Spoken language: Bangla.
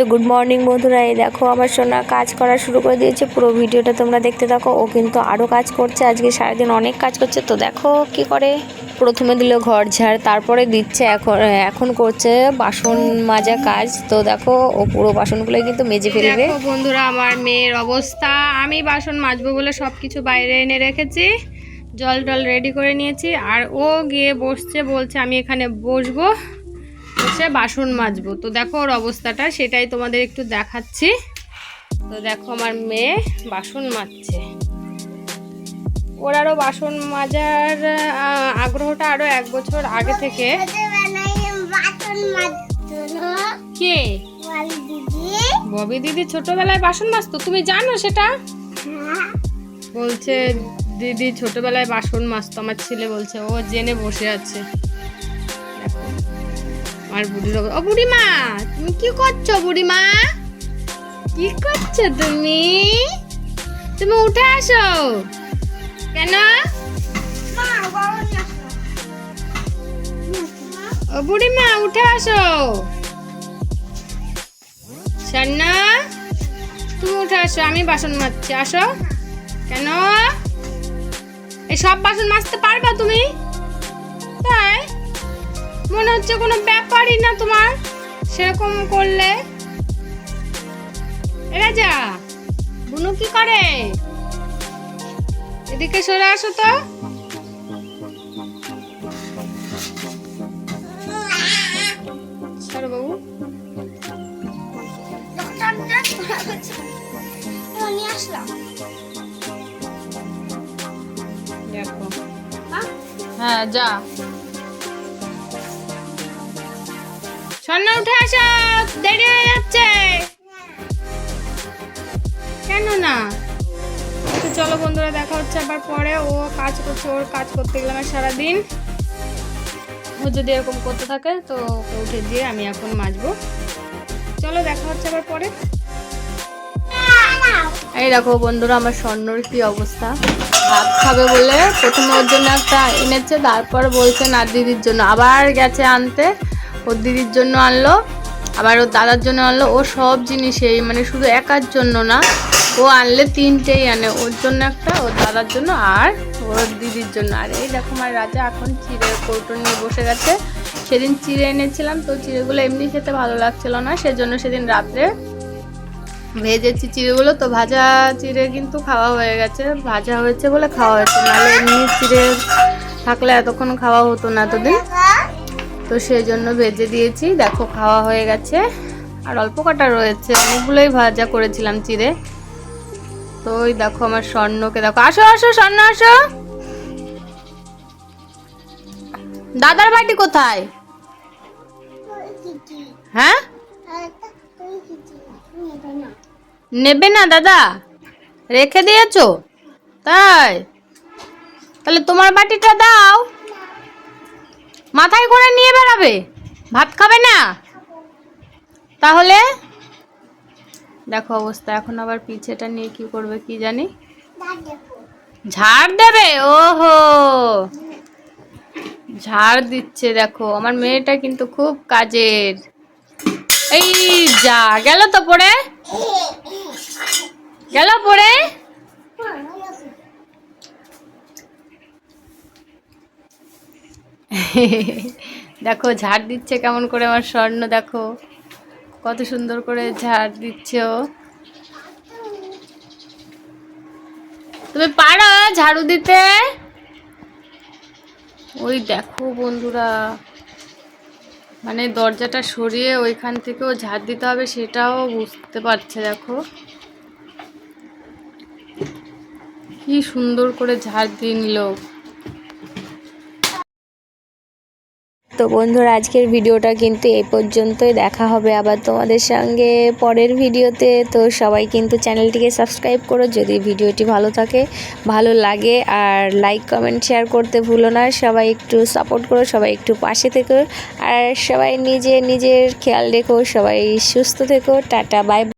তো গুড মর্নিং বন্ধুরা, এই দেখো আমার সোনা কাজ করা শুরু করে দিয়েছে। পুরো ভিডিওটা তোমরা দেখতে থাকো, ও কিন্তু আরও কাজ করছে, আজকে সারাদিন অনেক কাজ করছে। তো দেখো কি করে, প্রথমে দিল ঘর ঝাড়, তারপরে দিচ্ছে, এখন এখন করছে বাসন মাজা কাজ। তো দেখো, ও পুরো বাসনগুলোই কিন্তু মেজে ফেলবে। বন্ধুরা, আমার মেয়ের অবস্থা, আমি বাসন মাজবো বলে সব কিছু বাইরে এনে রেখেছি, জল টল রেডি করে নিয়েছি, আর ও গিয়ে বসছে, বলছে আমি এখানে বসবো। বসে বাসন মাজবো। তো দেখো ওর অবস্থাটা, সেটাই তোমাদের একটু দেখাচ্ছি। তো দেখো আমার মেয়ে বাসন মাজছে। ওর আরও বাসন মাজার আগ্রহটা আরও এক বছর আগে থেকে। কে? ববি দিদি ছোটবেলায় বাসন মাজতো? তুমি জানো সেটা? বলছে, দিদি ছোটবেলায় বাসন মাজতো। আমার ছেলে বলছে, ও জেনে বসে আছে। আমার বুড়ির ও বুড়িমা, তুমি কি করছ বুড়িমা? কি করছ তুমি? তুমি উঠে আসো। কেন? ও বুড়িমা, উঠে আসো। সান্না, তুমি উঠে আসো, আমি বাসন মাজছি, আসো। কেন? এই সব বাসন মাজতে পারবা তুমি? তাই? মনে হচ্ছে কোনো ব্যাপারই না তোমার। সেরকম করলে। রাজা, বুনু কি করে? এদিকে সরে আসো তো। বাবু। হ্যাঁ যা। স্বর্ণ উঠে আসো, দেরি হয়ে যাচ্ছে। কেন না? তো চলো বন্ধুরা, দেখা হচ্ছে আবার পরে। ও কাজ করছে, ওর কাজ করতে গেলাম সারাদিন। ও যদি এরকম করতে থাকে, তো উঠে দিয়ে আমি এখন মাজবো। চলো, দেখা হচ্ছে আবার পরে। এই দেখো বন্ধুরা, আমার স্বর্ণর কি অবস্থা? ভাত খাবে বলে প্রথমে ওর জন্য একটা এনেছে, তারপর বলছে না দিদির জন্য। আবার গেছে আনতে। ওর দিদির জন্য আনলো, আবার ওর দাদার জন্য আনলো। ও সব জিনিসেই মানে শুধু একার জন্য না, ও আনলে তিনটেই আনে। ওর জন্য একটা, ওর দাদার জন্য আর ওর দিদির জন্য। আর এই দেখো আমার রাজা এখন চিড়ের কৌটো নিয়ে বসে গেছে। সেদিন চিড়ে এনেছিলাম, তো চিড়েগুলো এমনি খেতে ভালো লাগছিল না, সেজন্য সেদিন রাত্রে ভেজেছি চিড়েগুলো। তো ভাজা চিড়ে কিন্তু খাওয়া হয়ে গেছে, ভাজা হয়েছে বলে খাওয়া হয়েছে। নাহলে এমনি চিড়ে থাকলে এতক্ষণ খাওয়া হতো না এতদিন। তো সেই জন্য ভেজে দিয়েছি। দেখো, খাওয়া হয়ে গেছে। আর অল্প কাটা রয়েছে। অনেকগুলোই ভাজা করেছিলাম চিড়ে। তো ওই দেখো আমার স্বর্ণকে দেখো। আসো আসো, স্বর্ণ, আসো। দাদার বাড়ি কোথায়? হ্যাঁ? নেবে না দাদা? রেখে দিয়েছ? তাই? তাহলে তোমার বাটিটা দাও। মাথায় করে নিয়ে বেড়াবে? ভাত খাবে না? তাহলে? দেখো অবস্থা, এখন আবার পিছেটা নিয়ে কি করবে কি জানি? ঝাড় দেবে? ওহো! ঝাড় দিচ্ছে, দেখো। আমার মেয়েটা কিন্তু খুব কাজের। এই যা, গেল তো পড়ে? গেল পড়ে? দেখো, ঝাড় দিচ্ছে কেমন করে আমার স্বর্ণ, দেখো। কত সুন্দর করে ঝাড় দিচ্ছে ও। তুমি পারো ঝাড়ু দিতে? ওই দেখো বন্ধুরা মানে দরজাটা সরিয়ে ওইখান থেকেও ঝাড় দিতে হবে সেটাও বুঝতে পারছে, দেখো। কি সুন্দর করে ঝাড় দিয়ে নিল তো বন্ধুরা, আজকের ভিডিওটা কিন্তু এই পর্যন্তই। দেখা হবে আবার তোমাদের সঙ্গে পরের ভিডিওতে। তো সবাই কিন্তু চ্যানেলটিকে সাবস্ক্রাইব করো যদি ভিডিওটি ভালো থাকে, ভালো লাগে। আর লাইক কমেন্ট শেয়ার করতে ভুলো না। সবাই একটু সাপোর্ট করো, সবাই একটু পাশে থেকো। আর সবাই নিজে নিজের খেয়াল রেখো, সবাই সুস্থ থেকো। Tata bye